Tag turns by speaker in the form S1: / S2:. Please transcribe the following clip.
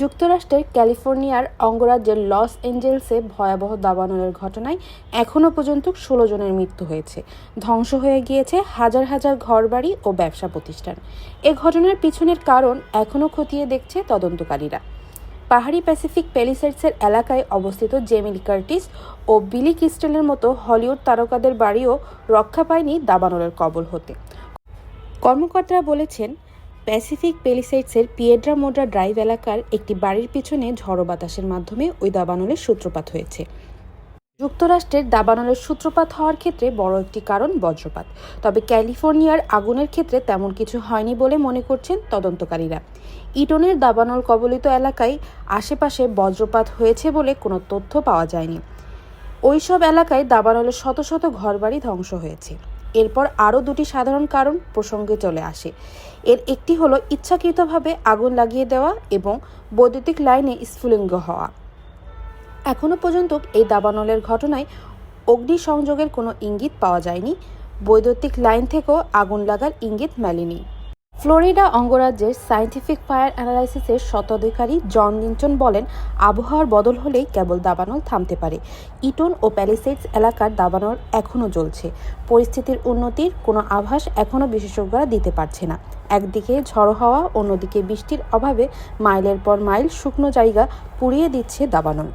S1: যুক্তরাষ্ট্রের ক্যালিফোর্নিয়ার অঙ্গরাজ্যের লস এঞ্জেলসে ভয়াবহ দাবানলের ঘটনায় এখনও পর্যন্ত ষোলো জনের মৃত্যু হয়েছে। ধ্বংস হয়ে গিয়েছে হাজার হাজার ঘরবাড়ি ও ব্যবসা প্রতিষ্ঠান। এ ঘটনার পিছনের কারণ এখনও খতিয়ে দেখছে তদন্তকারীরা। পাহাড়ি প্যাসিফিক প্যালিসেডসের এলাকায় অবস্থিত জেমিলি কার্টিস ও বিলি ক্রিস্টেলের মতো হলিউড তারকাদের বাড়িও রক্ষা পায়নি দাবানলের কবল হতে। কর্মকর্তারা বলেছেন প্যাসিফিক পেলিসেডসের পিয়েড্রা মোড্রা ড্রাইভ এলাকার একটি বাড়ির পিছনে ঝড়ো বাতাসের মাধ্যমে ওই দাবানলের সূত্রপাত হয়েছে। যুক্তরাষ্ট্রের দাবানলের সূত্রপাত হওয়ার ক্ষেত্রে বড় একটি কারণ বজ্রপাত। তবে ক্যালিফোর্নিয়ার আগুনের ক্ষেত্রে তেমন কিছু হয়নি বলে মনে করছেন তদন্তকারীরা। ইটনের দাবানল কবলিত এলাকায় আশেপাশে বজ্রপাত হয়েছে বলে কোনো তথ্য পাওয়া যায়নি। ওইসব এলাকায় দাবানলের শত শত ঘরবাড়ি ধ্বংস হয়েছে। এরপর আরও দুটি সাধারণ কারণ প্রসঙ্গে চলে আসে। এর একটি হলো ইচ্ছাকৃতভাবে আগুন লাগিয়ে দেওয়া এবং বৈদ্যুতিক লাইনে স্ফুলিঙ্গ হওয়া। এখনও পর্যন্ত এই দাবানলের ঘটনায় অগ্নি সংযোগের কোনো ইঙ্গিত পাওয়া যায়নি। বৈদ্যুতিক লাইন থেকেও আগুন লাগার ইঙ্গিত মেলেনি। ফ্লোরিডা অঙ্গরাজ্যের সায়েন্টিফিক ফায়ার অ্যানালাইসিসের শতাধিকারী জন লিঞ্চন বলেন, আবহাওয়ার বদল হলেই কেবল দাবানল থামতে পারে। ইটন ও প্যালিসেডস এলাকার দাবানল এখনও জ্বলছে। পরিস্থিতির উন্নতির কোনো আভাস এখনও বিশেষজ্ঞরা দিতে পারছে না। একদিকে ঝড়ো হাওয়া, অন্যদিকে বৃষ্টির অভাবে মাইলের পর মাইল শুকনো জায়গা পুড়িয়ে দিচ্ছে দাবানল।